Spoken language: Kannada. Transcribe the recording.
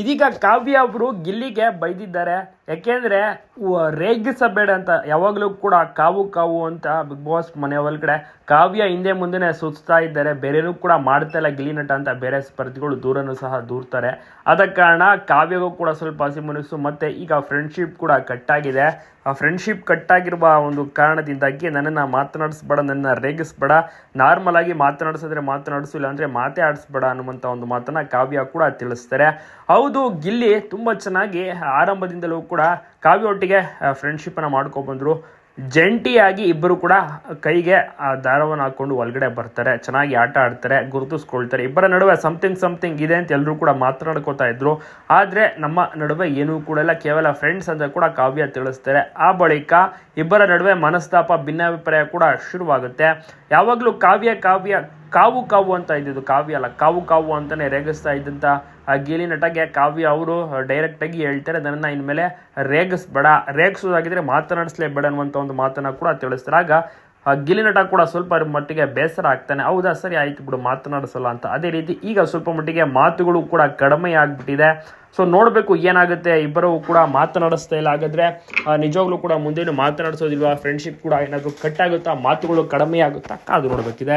ಇದೀಗ ಕಾವ್ಯ ಅವರು ಗಿಲ್ಲಿಗೆ ಬೈದಿದ್ದಾರೆ. ಯಾಕೆಂದ್ರೆ ರೇಗಿಸಬೇಡ ಅಂತ ಯಾವಾಗಲೂ ಕೂಡ ಕಾವು ಕಾವು ಅಂತ ಬಿಗ್ ಬಾಸ್ ಮನೆ ಒಳಗಡೆ ಕಾವ್ಯ ಹಿಂದೆ ಮುಂದೆನೆ ಸುತ್ತಾ ಇದ್ದಾರೆ. ಬೇರೆನೂ ಕೂಡ ಮಾಡ್ತಾ ಇಲ್ಲ ಗಿಲ್ಲಿ ನಟ ಅಂತ. ಬೇರೆ ಸ್ಪರ್ಧಿಗಳು ದೂರನೂ ಸಹ ದೂರ್ತಾರೆ. ಆದ ಕಾರಣ ಕಾವ್ಯಗೂ ಕೂಡ ಸ್ವಲ್ಪ ಹಸಿಮನಸ್ಸು ಮತ್ತೆ ಈಗ ಫ್ರೆಂಡ್ಶಿಪ್ ಕೂಡ ಕಟ್ಟಾಗಿದೆ ಆ ಫ್ರೆಂಡ್ಶಿಪ್ ಕಟ್ಟಾಗಿರುವ ಒಂದು ಕಾರಣದಿಂದಾಗಿ ನನ್ನನ್ನು ಮಾತನಾಡಿಸ್ಬೇಡ ನನ್ನ ರೇಗಿಸ್ಬೇಡ. ನಾರ್ಮಲ್ ಆಗಿ ಮಾತನಾಡಿಸಿದ್ರೆ ಮಾತನಾಡಿಸು ಇಲ್ಲ ಅಂದರೆ ಮಾತೇ ಆಡಿಸ್ಬೇಡ ಅನ್ನುವಂಥ ಒಂದು ಮಾತನ್ನ ಕಾವ್ಯ ಕೂಡ ತಿಳಿಸ್ತಾರೆ. ಹೌದು, ಗಿಲ್ಲಿ ತುಂಬ ಚೆನ್ನಾಗಿ ಆರಂಭದಿಂದಲೂ ಕೂಡ ಕಾವ್ಯ ಒಟ್ಟಿಗೆ ಫ್ರೆಂಡ್ಶಿಪ್ಪನ್ನು ಮಾಡ್ಕೊಬಂದರು ಜಂಟಿಯಾಗಿ ಇಬ್ಬರು ಕೂಡ ಕೈಗೆ, ಆ, ದಾರವನ್ನು ಹಾಕೊಂಡು ಒಳಗಡೆ ಬರ್ತಾರೆ. ಚೆನ್ನಾಗಿ ಆಟ ಆಡ್ತಾರೆ, ಗುರುತಿಸ್ಕೊಳ್ತಾರೆ. ಇಬ್ಬರ ನಡುವೆ ಸಮಥಿಂಗ್ ಸಮಥಿಂಗ್ ಇದೆ ಅಂತ ಎಲ್ಲರೂ ಕೂಡ ಮಾತನಾಡ್ಕೋತಾ ಇದ್ರು. ಆದರೆ ನಮ್ಮ ನಡುವೆ ಏನೂ ಕೂಡ ಇಲ್ಲ. ಕೇವಲ ಫ್ರೆಂಡ್ಸ್ ಅಂತ ಕೂಡ ಕಾವ್ಯ ತಿಳಿಸ್ತಾರೆ. ಆ ಬಳಿಕ ಇಬ್ಬರ ನಡುವೆ ಮನಸ್ತಾಪ, ಭಿನ್ನಾಭಿಪ್ರಾಯ ಕೂಡ ಶುರುವಾಗುತ್ತೆ. ಯಾವಾಗಲೂ ಕಾವ್ಯ ಕಾವ್ಯ ಕಾವು ಕಾವು ಅಂತ ಇದ್ದಿದ್ದು ಕಾವ್ಯ ಅಲ್ಲ. ಕಾವು ಕಾವು ಅಂತಲೇ ರೇಗಿಸ್ತಾ ಇದ್ದಂಥ ಆ ಗೀಲಿ ನಟಗೆ ಕಾವ್ಯ ಅವರು ಡೈರೆಕ್ಟಾಗಿ ಹೇಳ್ತಾರೆ. ನನ್ನನ್ನು ಇನ್ಮೇಲೆ ರೇಗಿಸ್ಬೇಡ ರೇಗಿಸೋದಾಗಿದ್ರೆ ಮಾತನಾಡಿಸ್ಲೇಬೇಡ ಅನ್ನುವಂಥ ಒಂದು ಮಾತನ್ನ ಕೂಡ ತಿಳಿಸ್ತಾರೆ. ಆಗ ಆ ಗಿಲಿ ನಟ ಕೂಡ ಸ್ವಲ್ಪ ಮಟ್ಟಿಗೆ ಬೇಸರ ಆಗ್ತಾನೆ. ಹೌದಾ, ಸರಿ ಆಯ್ತು ಬಿಡು, ಮಾತನಾಡಿಸಲ್ಲ ಅಂತ. ಅದೇ ರೀತಿ ಈಗ ಸ್ವಲ್ಪ ಮಟ್ಟಿಗೆ ಮಾತುಗಳು ಕೂಡ ಕಡಿಮೆ ಆಗಿಬಿಟ್ಟಿದೆ. ಸೊ ನೋಡಬೇಕು ಏನಾಗುತ್ತೆ. ಇಬ್ಬರೂ ಕೂಡ ಮಾತನಾಡಿಸ್ತಾ ಇಲ್ಲ. ಹಾಗಾದ್ರೆ ನಿಜವಾಗ್ಲೂ ಕೂಡ ಮುಂದೇನು ಮಾತನಾಡಿಸೋದಿಲ್ವಾ? ಫ್ರೆಂಡ್ಶಿಪ್ ಕೂಡ ಏನಾದರೂ ಕಟ್ ಆಗುತ್ತಾ? ಮಾತುಗಳು ಕಡಿಮೆ ಆಗುತ್ತಾ? ಕಾದು ನೋಡಬೇಕಿದೆ.